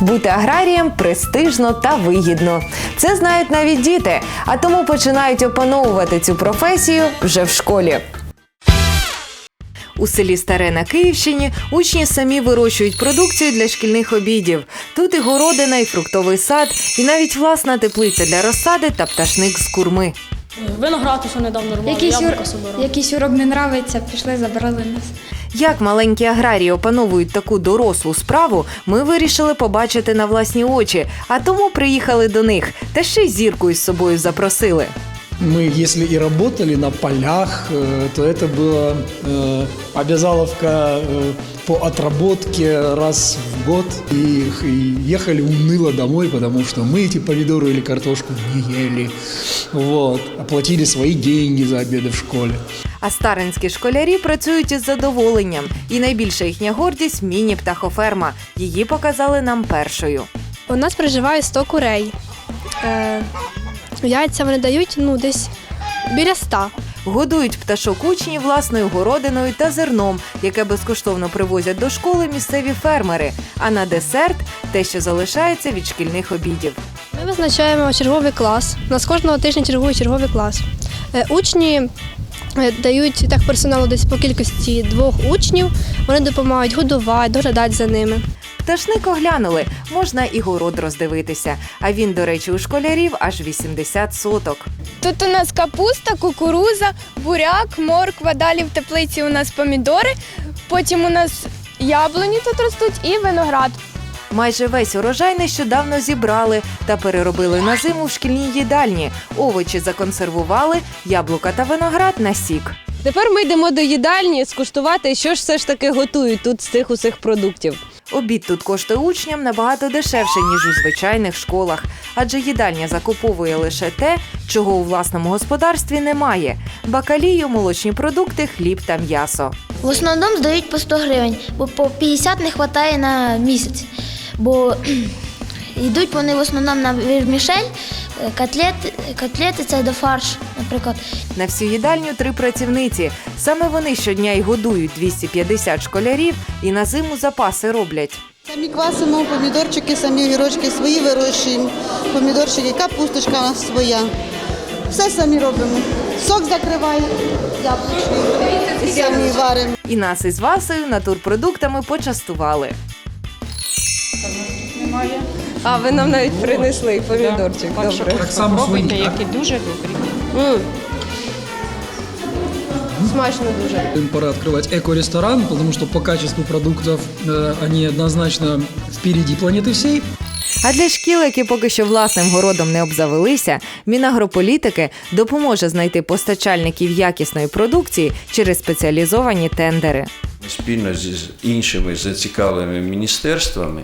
Бути аграрієм престижно та вигідно. Це знають навіть діти, а тому починають опановувати цю професію вже в школі. У селі Старе на Київщині учні самі вирощують продукцію для шкільних обідів. Тут і городина, і фруктовий сад, і навіть власна теплиця для розсади та пташник з курми. Виноград усе недавно рвали, Якийсь, яблука ур... собирали. якийсь урок не нравиться, пішли, забрали нас. Як маленькі аграрії опановують таку дорослу справу, ми вирішили побачити на власні очі, а тому приїхали до них та ще й зірку із собою запросили. Мы, если и работали на полях, э, то это была э, обязаловка э, по отработке раз в год. И, и ехали уныло домой, потому что мы эти помидоры или картошку не ели. Вот. Оплатили свои деньги за обеды в школе. А старинські школярі працюють із задоволенням, і найбільша їхня гордість міні-птахоферма. Її показали нам першою. У нас проживає 100 курей. Е, яйця вони дають ну, десь біля 100. Годують пташок учні власною городиною та зерном, яке безкоштовно привозять до школи місцеві фермери. А на десерт те, що залишається від шкільних обідів. Ми визначаємо черговий клас. У нас кожного тижня чергує черговий клас. Е, учні дають так персоналу десь по кількості двох учнів. Вони допомагають годувати, доглядати за ними. Пташник оглянули, можна і город роздивитися. А він, до речі, у школярів аж 80 соток. Тут у нас капуста, кукуруза, буряк, морква, далі в теплиці у нас помідори, потім у нас яблуні тут ростуть і виноград. Майже весь урожай нещодавно зібрали та переробили на зиму в шкільній їдальні. Овочі законсервували, яблука та виноград на сік. Тепер ми йдемо до їдальні скуштувати, що ж все ж таки готують тут з цих усіх продуктів. Обід тут коштує учням набагато дешевше, ніж у звичайних школах, адже їдальня закуповує лише те, чого у власному господарстві немає: бакалію, молочні продукти, хліб та м'ясо. В основному здають по 100 гривень, бо по 50 не вистачає на місяць. Бо йдуть вони в основному на вермішель, е, котлети, котлети це до фарш, наприклад. На всю їдальню три працівниці. Саме вони щодня й годують 250 школярів і на зиму запаси роблять. Самі квасимо, помідорчики, самі огірочки свої вирощуємо, помідорчики, капусточка у нас своя. Все самі робимо. Сок закриваємо, яблучний, і самі варимо. І нас із Васею натурпродуктами почастували. А ви нам навіть принесли помідорчик. Добре. Так само Пробуйте, які дуже добрі. М. Смачно дуже. Пора открывать эко-ресторан, потому что по качеству продуктов э, они однозначно впереди планеты всей. А для шкіл, які поки що власним городом не обзавелися, Мінагрополітики допоможе знайти постачальників якісної продукції через спеціалізовані тендери. Ми спільно з іншими зацікавленими міністерствами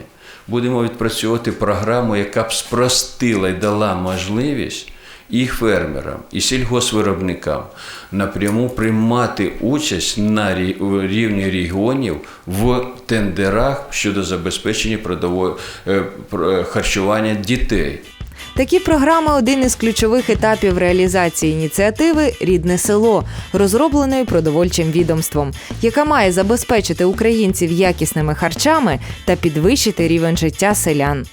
будемо відпрацьовувати програму, яка б спростила і дала можливість і фермерам, і сільгосвиробникам напряму приймати участь на рі- рівні регіонів в тендерах щодо забезпечення е, е, харчування дітей. Такі програми один із ключових етапів реалізації ініціативи Рідне село, розробленої продовольчим відомством, яка має забезпечити українців якісними харчами та підвищити рівень життя селян.